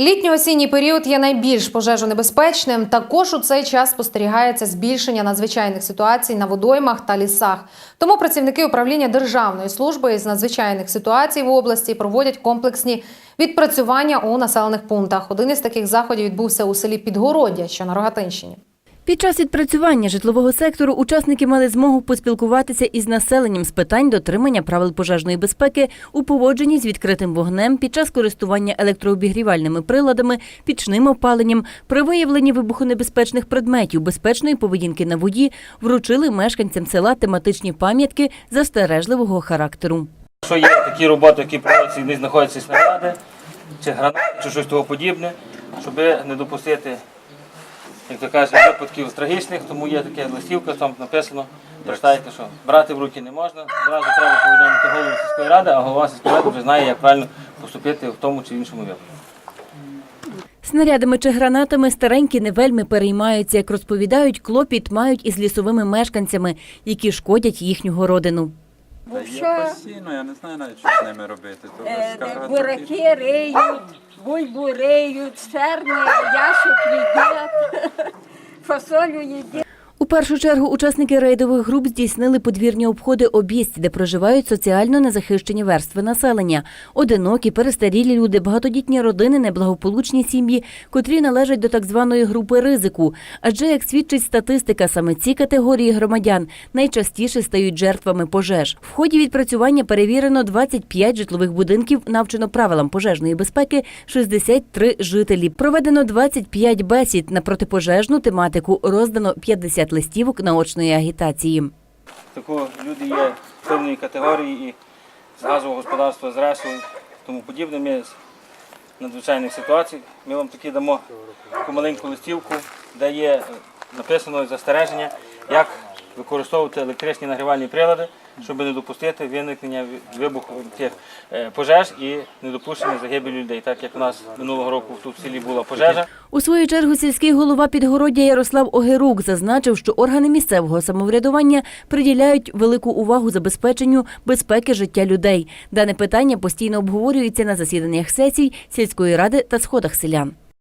Літньо-осінній період є найбільш пожежонебезпечним. Також у цей час спостерігається збільшення надзвичайних ситуацій на водоймах та лісах. Тому працівники управління Державної служби з надзвичайних ситуацій в області проводять комплексні відпрацювання у населених пунктах. Один із таких заходів відбувся у селі Підгородя, що на Рогатинщині. Під час відпрацювання житлового сектору учасники мали змогу поспілкуватися із населенням з питань дотримання правил пожежної безпеки у поводженні з відкритим вогнем під час користування електрообігрівальними приладами, пічним опаленням, при виявленні вибухонебезпечних предметів, безпечної поведінки на воді вручили мешканцям села тематичні пам'ятки застережливого характеру. Якщо є такі роботи, які проводяться, де знаходяться снаряди, чи гранати, чи щось того подібне, щоб не допустити, як то кажуть, випадків трагічних, тому є така листівка, там написано, прочитайте, що брати в руки не можна, зразу треба повідомити голову сільської ради, а голова сільської ради вже знає, як правильно поступити в тому чи іншому випадку. Снарядами чи гранатами старенькі не вельми переймаються, як розповідають, клопіт мають із лісовими мешканцями, які шкодять їхню городину. Та є постійно, я не знаю навіть, що з ними робити. То Е, скарга Бураки риють, бульбу риють, черни, ящик їдять, фасолю їдять. У першу чергу учасники рейдових груп здійснили подвірні обходи обість, де проживають соціально незахищені верстви населення, одинокі, перестарілі люди, багатодітні родини, неблагополучні сім'ї, котрі належать до так званої групи ризику. Адже, як свідчить статистика, саме ці категорії громадян найчастіше стають жертвами пожеж. В ході відпрацювання перевірено 25 житлових будинків, навчено правилам пожежної безпеки 63 жителі. Проведено 25 бесід на протипожежну тематику. Роздано 50 листівок наочної агітації. Такого люди є певної категорії і з газового господарства, з ресу, тому подібне. Ми з надзвичайних ситуацій. Ми вам таки дамо таку маленьку листівку, де є написано застереження, як використовувати електричні нагрівальні прилади, щоб не допустити виникнення вибуху тих е, пожеж і недопущення загибелі людей. Так як у нас минулого року тут в селі була пожежа. У свою чергу сільський голова Підгородя Ярослав Огерук зазначив, що органи місцевого самоврядування приділяють велику увагу забезпеченню безпеки життя людей. Дане питання постійно обговорюється на засіданнях сесій сільської ради та сходах селян.